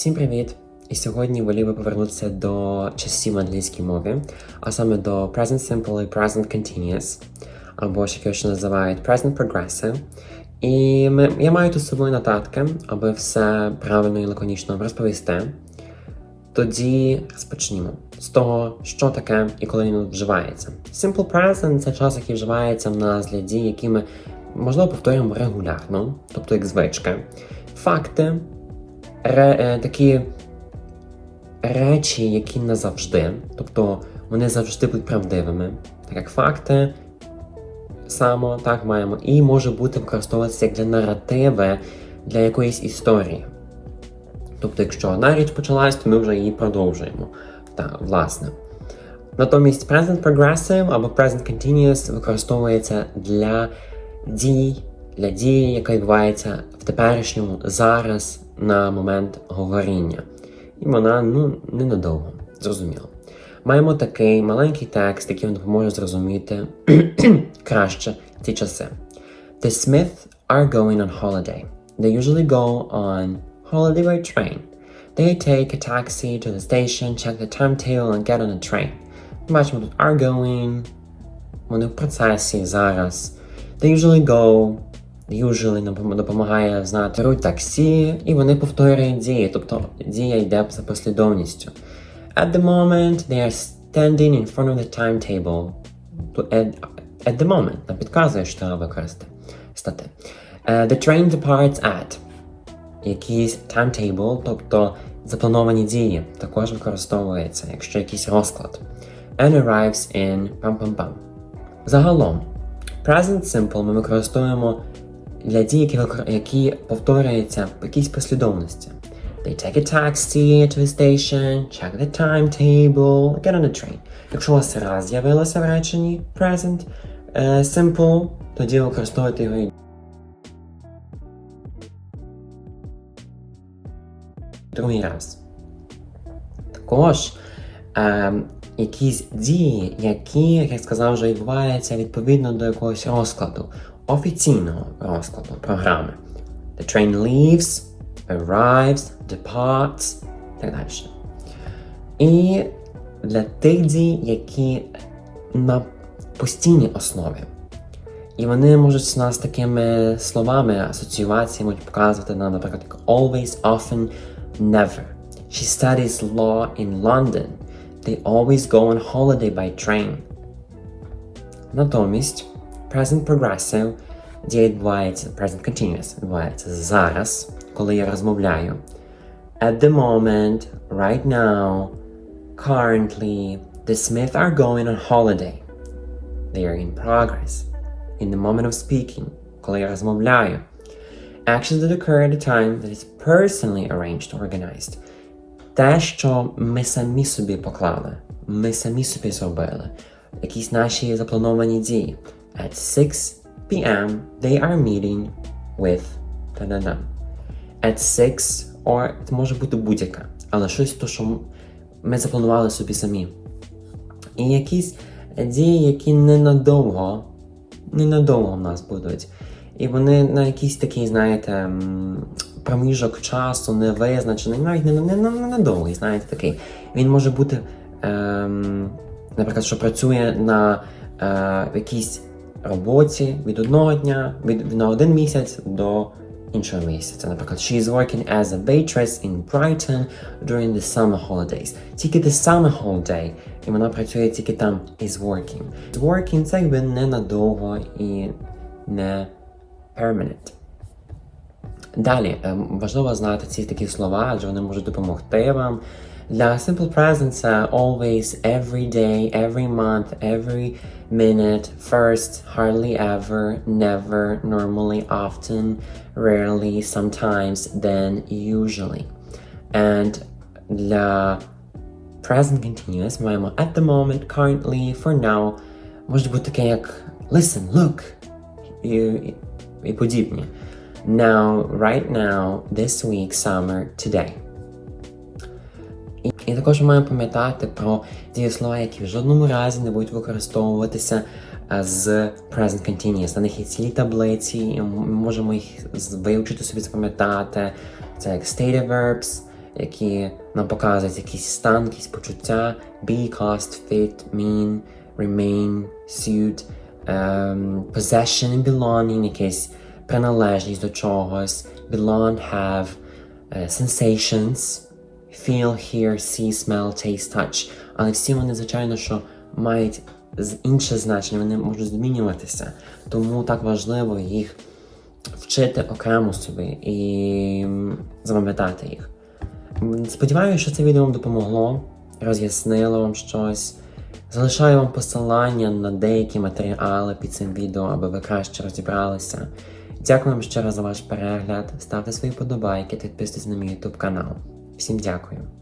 Всім привіт! І сьогодні волів би повернутися до часів в англійській мові, а саме до Present Simple і Present Continuous, або ж як ще називають Present Progressive. І ми, я маю тут з собою нотатки, аби все правильно і лаконічно розповісти. Тоді розпочнімо з того, що таке і коли він вживається. Simple present це час, який вживається в нас для дій, які ми можливо повторюємо регулярно, тобто як звички. Факти, ре, е, такі речі, які не завжди, тобто вони завжди будуть правдивими, так як факти. Само так маємо, і може бути використовуватися як для наративи для якоїсь історії. Тобто, якщо одна річ почалась, то ми вже її продовжуємо. Так, власне. Натомість Present Progressive або Present Continuous використовується для дій, для дії, яка відбувається в теперішньому зараз на момент говоріння. І вона ну, ненадовго, зрозуміло. Маємо такий маленький текст, який вам допоможе зрозуміти краще ці часи. The Smiths are going on holiday. They usually go on holiday by train. They take a taxi to the station, check the timetable and get on a train. Бачимо тут are going. Вони в процесі зараз. They usually go. Usually допомагає знати руть таксі, і вони повторюють дії, тобто дія йде за послідовністю. At the moment, they are standing in front of the timetable. To at, at the moment, нам підказує, що треба використати. Стати. Uh, the train departs at. Якийсь timetable, тобто заплановані дії, також використовується, якщо якийсь розклад. And arrives in пам-пам-пам. Загалом, Present Simple ми використовуємо для дій, які, які повторюються в якійсь послідовності. They take a taxi to the station, check the timetable, get on a train. Якщо у вас раз з'явилося в реченні present е, simple, тоді використовуйте його другий раз. Також е, якісь дії, які, як я сказав, вже відбуваються відповідно до якогось розкладу, офіційного розкладу програми. The train leaves, arrives, departs, і так далі. І для тих дій, які на постійній основі. І вони можуть з нас такими словами асоціюватися, можуть показувати нам, наприклад, always, often, never. She studies law in London. They always go on holiday by train. Натомість present progressive дія відбувається, present continuous відбувається зараз, коли я розмовляю. At the moment, right now, currently, the Smiths are going on holiday. They are in progress. In the moment of speaking, коли я розмовляю. Actions that occur at a time that is personally arranged or organized. Те, що ми самі собі поклали, ми самі собі зробили. Якісь наші заплановані дії. At 6 p.m. they are meeting with та-да-да. At 6 or це може бути будь-яка, але щось то, що ми запланували собі самі. І якісь дії, які ненадовго, ненадовго в нас будуть. І вони на якийсь такий, знаєте, проміжок часу невизначений, навіть не, не, не, не знаєте, такий. Він може бути, ем, наприклад, що працює на е, якійсь роботі від одного дня, від, на один місяць до іншого місяця. Наприклад, she is working as a waitress in Brighton during the summer holidays. Тільки the summer holiday, і вона працює тільки там is working. Working це якби ненадовго і не permanent. Далі ем, важливо знати ці такі слова, адже вони можуть допомогти вам. Для simple present це always, every day, every month, every minute, first, hardly ever, never, normally, often, rarely, sometimes, then, usually. And для present continuous маємо at the moment, currently, for now. Може бути таке як listen, look і, і, і подібні. Now, right now, this week, summer, today. І, також маємо пам'ятати про дієслова, які в жодному разі не будуть використовуватися е, з present continuous. На них є цілі таблиці, ми можемо їх вивчити собі запам'ятати. Це як stative verbs, які нам показують якийсь стан, якісь почуття. Be, cost, fit, mean, remain, suit, ем, possession belonging, якась приналежність до чогось. Belong, have, е, sensations, feel, hear, see, smell, taste, touch. Але всі вони, звичайно, що мають інше значення, вони можуть змінюватися. Тому так важливо їх вчити окремо собі і запам'ятати їх. Сподіваюся, що це відео вам допомогло, роз'яснило вам щось. Залишаю вам посилання на деякі матеріали під цим відео, аби ви краще розібралися. Дякую вам ще раз за ваш перегляд. Ставте свої подобайки, підписуйтесь на мій YouTube канал. Всім дякую.